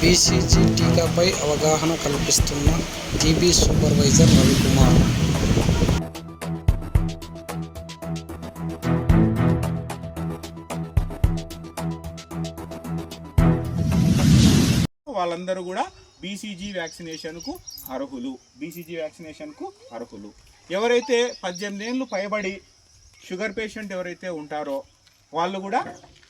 BCG టీకాపై అవగాహన కల్పిస్తున్న TB supervisor Ravikumar. వాళ్ళందరూ కూడా బీసీజీ వ్యాక్సినేషన్కు అర్హులు. బీసీజీ వ్యాక్సినేషన్కు అర్హులు. ఎవరైతే పద్దెనిమిది ఏళ్ళు పైబడి షుగర్ పేషెంట్ ఎవరైతే ఉంటారో వాళ్ళు కూడా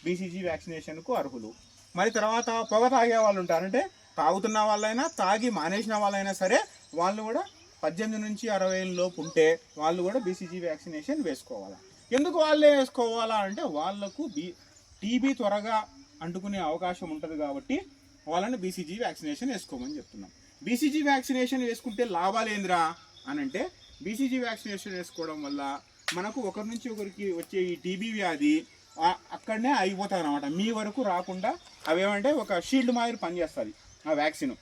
బీసీజీ వ్యాక్సినేషన్కు అర్హులు. మరి తర్వాత పొగ తాగే వాళ్ళు ఉంటారు. అంటే తాగుతున్న వాళ్ళైనా తాగి మానేసిన వాళ్ళైనా సరే వాళ్ళు కూడా పద్దెనిమిది నుంచి అరవై ఏళ్ళ లోపు ఉంటే వాళ్ళు కూడా బీసీజీ వ్యాక్సినేషన్ వేసుకోవాలి? ఎందుకు వాళ్ళే వేసుకోవాలా అంటే వాళ్ళకు బీ టీబీ త్వరగా అంటుకునే అవకాశం ఉంటుంది కాబట్టి వాళ్ళని బీసీజీ వ్యాక్సినేషన్ వేసుకోమని చెప్తున్నాం. బీసీజీ వ్యాక్సినేషన్ వేసుకుంటే లాభాలు ఏందిరా అని అంటే బీసీజీ వ్యాక్సినేషన్ వేసుకోవడం వల్ల మనకు ఒకరి నుంచి ఒకరికి వచ్చే ఈ టీబీ వ్యాధి అక్కడనే అయిపోతుంది అనమాట మీ వరకు రాకుండా అవేమంటే ఒక షీల్డ్ మాదిరి పనిచేస్తుంది ఆ వ్యాక్సిన్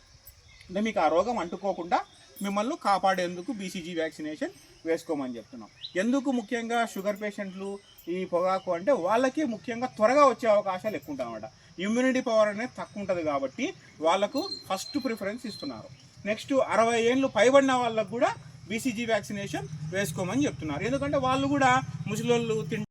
అంటే మీకు ఆ రోగం అంటుకోకుండా మిమ్మల్ని కాపాడేందుకు బీసీజీ వ్యాక్సినేషన్ వేసుకోమని చెప్తున్నాం. ఎందుకు ముఖ్యంగా షుగర్ పేషెంట్లు ఈ పొగాకు అంటే వాళ్ళకి ముఖ్యంగా త్వరగా వచ్చే అవకాశాలు ఎక్కువ ఉంటాయి అన్నమాట ఇమ్యూనిటీ పవర్ అనేది తక్కువ ఉంటుంది కాబట్టి వాళ్ళకు ఫస్ట్ ప్రిఫరెన్స్ ఇస్తున్నారు. నెక్స్ట్ అరవై ఏళ్ళు పైబడిన వాళ్ళకు కూడా బీసీజీ వ్యాక్సినేషన్ వేసుకోమని చెప్తున్నారు. ఎందుకంటే వాళ్ళు కూడా ముసలోళ్ళు తింటారు